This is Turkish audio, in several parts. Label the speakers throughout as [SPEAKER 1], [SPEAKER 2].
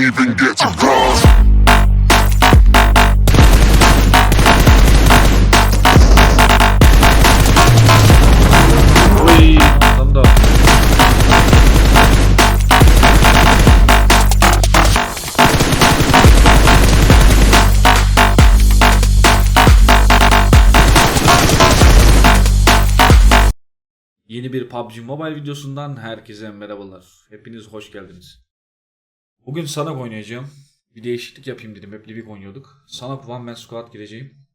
[SPEAKER 1] can't even get to cross.
[SPEAKER 2] Yeni bir PUBG Mobile videosundan herkese merhabalar. Hepiniz hoş geldiniz. Bugün Sanok oynayacağım. Bir değişiklik yapayım dedim. Hep Livik oynuyorduk. Sanok One Man Squad gireceğim.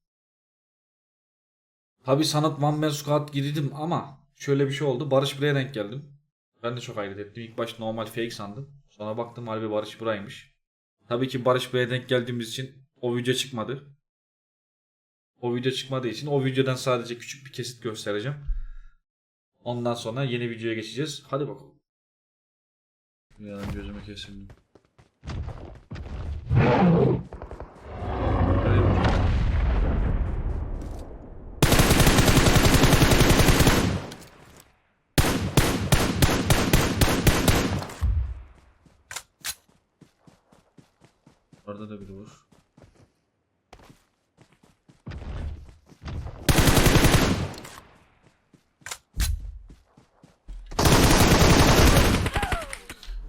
[SPEAKER 2] Tabi sanat One Man Squad girdim ama şöyle bir şey oldu. Barış buraya denk geldim. Ben de çok hayret ettim. İlk baş normal fake sandım. Sonra baktım harbi Barış buraymış. Tabii ki Barış buraya denk geldiğimiz için o video çıkmadı. O video çıkmadığı için o videodan sadece küçük bir kesit göstereceğim. Ondan sonra yeni videoya geçeceğiz. Hadi bakalım. Ya gözüme kesildi. Orada da biri var.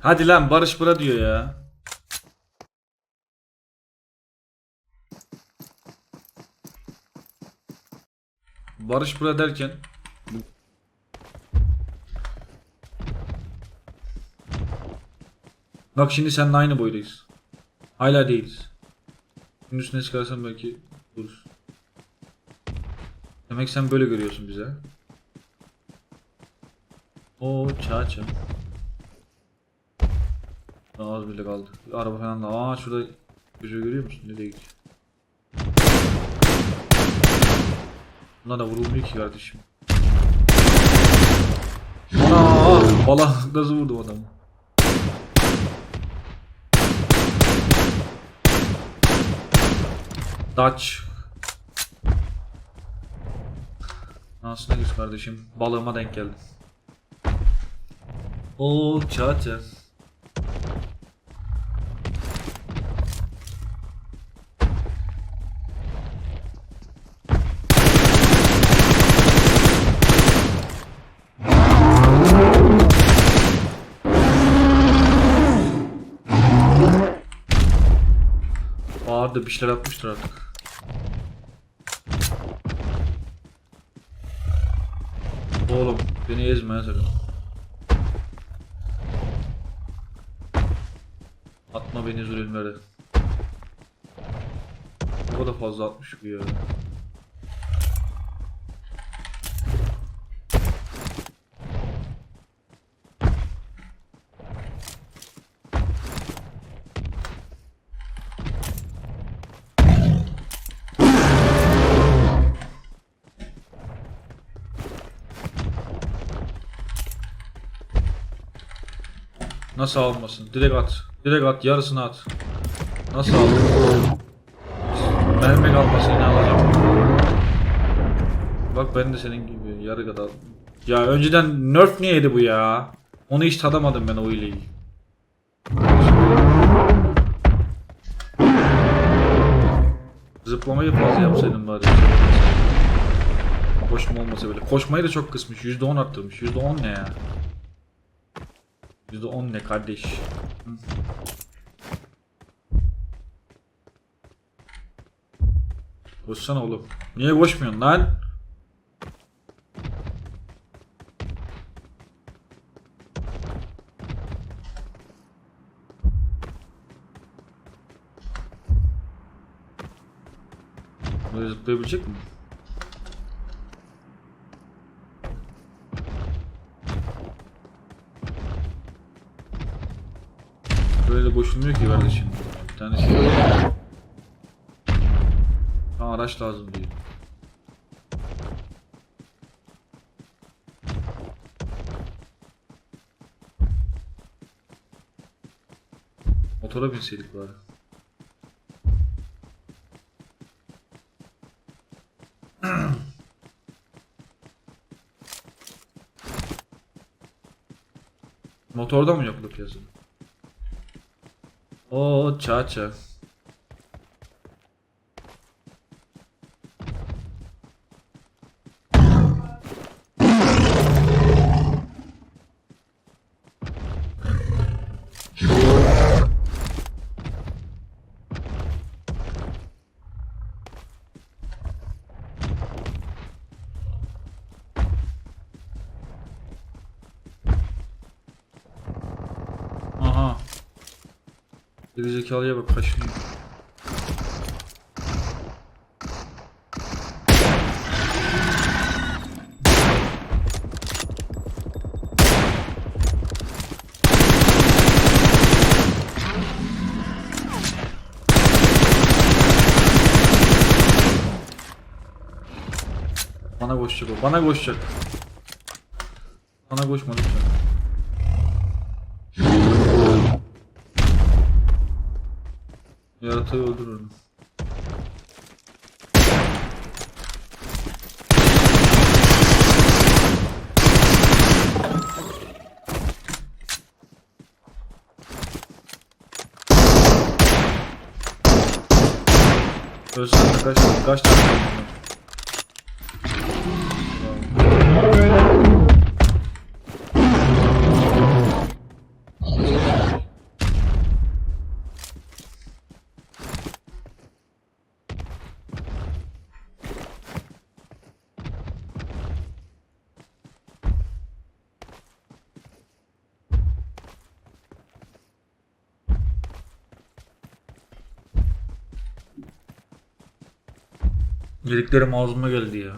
[SPEAKER 2] Hadi lan Barış bura diyor ya. Barış bura derken Bak şimdi seninle aynı boydayız. Hala değiliz. Bunun üstüne çıkarsam belki buluruz. Demek sen böyle görüyorsun bize. O çaça. Daha az bile kaldı. Araba falan da. Aa şurada çocuğu görüyor musun? Nereye gidiyor? Buna da vurulmuyor ki kardeşim. Ana! Bala nasıl vurdu adamı? Dutch. Aslında güz kardeşim. Balığıma denk geldi. Oo çatı. Ağır da bir şeyler atmıştır artık. Oğlum beni ezme sakın. Atma beni zulümlere. Bu kadar fazla atmış bu ya. Nasıl almasın? Direkt at. Direkt at. Yarısını at. Nasıl al? Mermi kalmasın yine alacağım. Bak ben de senin gibi yarı kadar. Ya önceden nerf niye yedi bu ya? Onu hiç tadamadım ben o hileyi. Zıplamayı fazla yapsaydım bari. Koşma olmasa bile. Koşmayı da çok kısmış. %10 arttırmış. %10 ne ya? %10 ne kardeş? Hı. Koşsana oğlum. Niye koşmuyorsun lan? Böyle zıplayabilecek mi? Boşulmuyor ki kardeşim. Bir tane şey. Ha, araç lazım diyor. Motora binseydik bari. Motorda mı yoktu piyasada? Oo çaça. Aha. Gerizekalıya bak kaşınıyor. Bana koşacak o. Bana koşacak. Bana koşma lütfen. Yaratığı öldürürüm. Ölsen de kaç, kaç tane öldün? Yediklerim ağzıma geldi ya.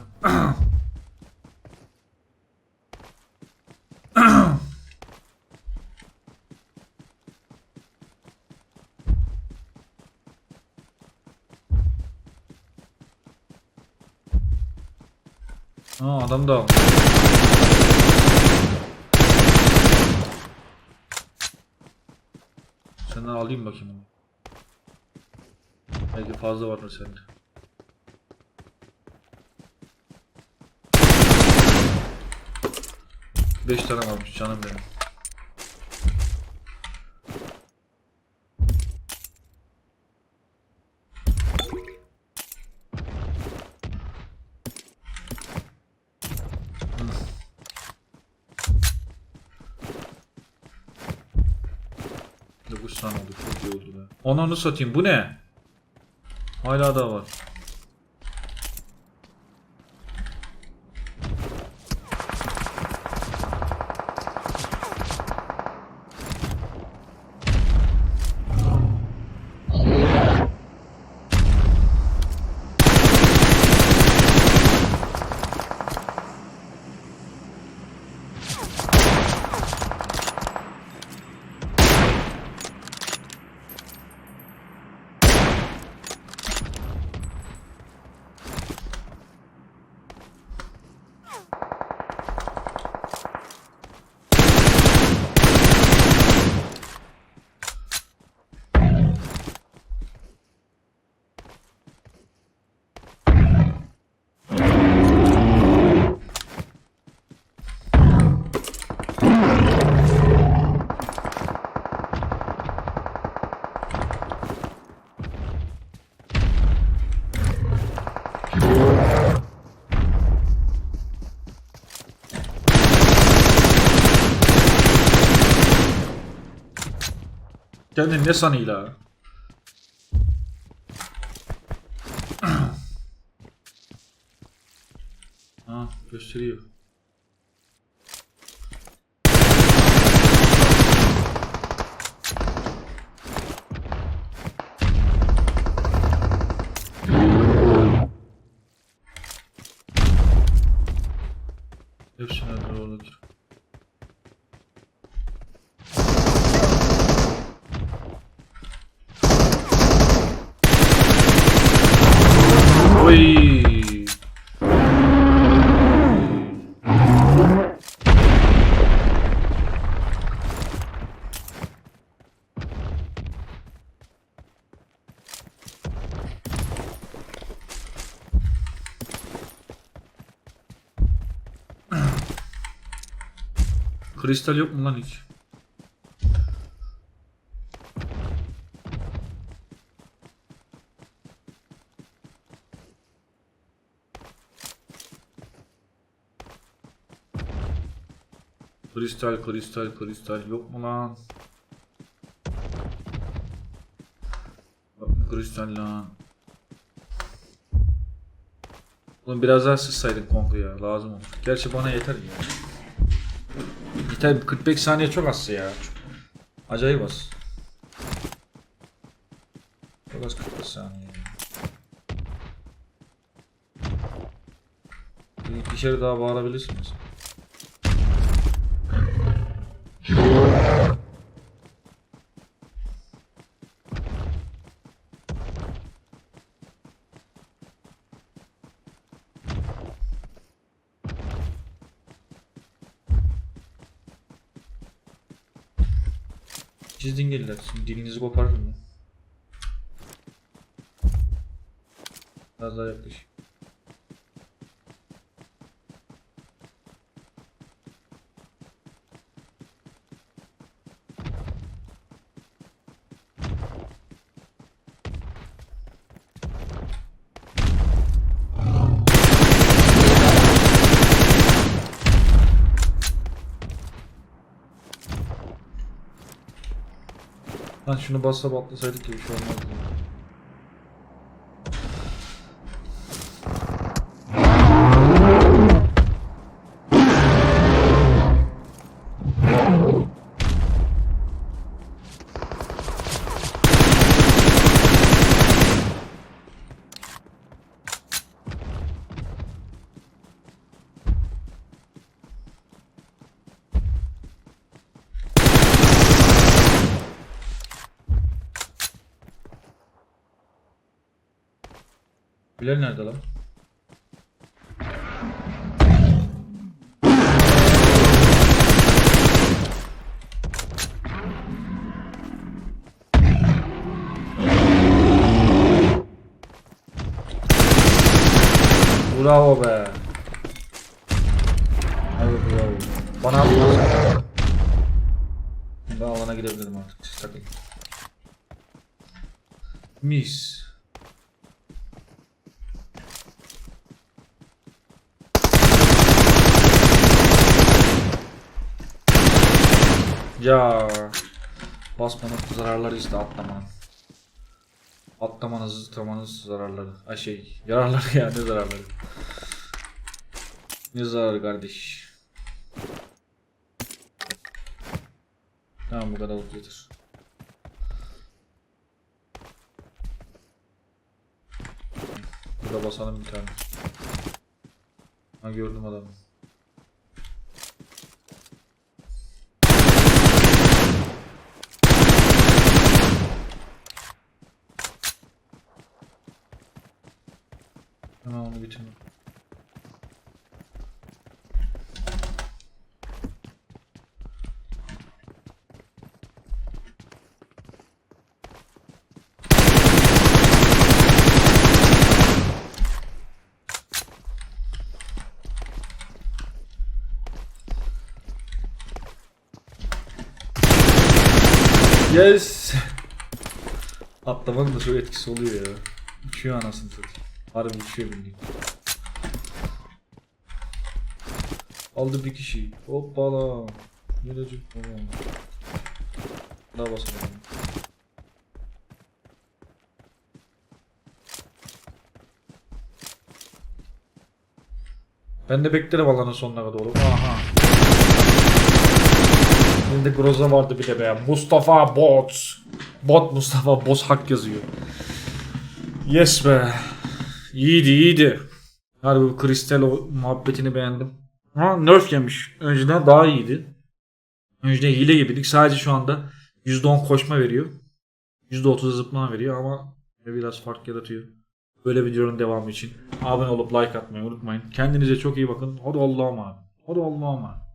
[SPEAKER 2] Aa adam da. Senden alayım bakayım onu. Belki fazla vardır sende. Beş tane varmış canım benim. Dokuz tane oldu çok iyi oldu be. Ananı satayım bu ne? Hala daha var. Kendini ne sanıyor la? ha gösteriyor. kristal yok mu lan hiç? Kristal, kristal, kristal yok mu lan? Yok mu kristal lan? Oğlum biraz daha sızsaydın Kong'u ya lazım olur. Gerçi bana yeter ya. Yani. Yeter 45 saniye çok az ya. Acayip az. Çok az 45 saniye. Bir, bir şey daha bağırabilirsiniz. Çizdin gelirler. Şimdi dilinizi koparırım ben. Biraz daha yaklaş. Lan şunu bassa batlasaydık gibi bir şey olmazdı. Bilal nerede lan? Bravo be. Evet bravo. Bana atma. Ben alana gidebilirim artık. Siz takılın. Mis. Ya basmanın zararları işte atlamanın. Atlamanız, zıplamanız zararları. Ay şey, yararları ya ne zararları. Ne zararı kardeş. Tamam bu kadar yeter. Burada basalım bir tane. Ha gördüm adamı. Hemen onu bitirdim. Yes. Atlamanın da çok etkisi oluyor ya. Uçuyor anasını satayım. Harbi uçuyor bildiğin. Aldı bir kişi. Hoppala. Falan. Daha basalım. Ben de beklerim alanın sonuna kadar oğlum. Aha. Şimdi Groza vardı bir de be. Mustafa Bot. Bot Mustafa Boz hak yazıyor. Yes be. İyiydi iyiydi. Harbi bu kristal o muhabbetini beğendim. Ha nerf yemiş. Önceden daha iyiydi. Önceden hile gibiydik. Sadece şu anda %10 koşma veriyor. %30 zıplama veriyor ama biraz fark yaratıyor. Böyle videonun devamı için abone olup like atmayı unutmayın. Kendinize çok iyi bakın. Hadi Allah'a emanet. Hadi Allah'a emanet.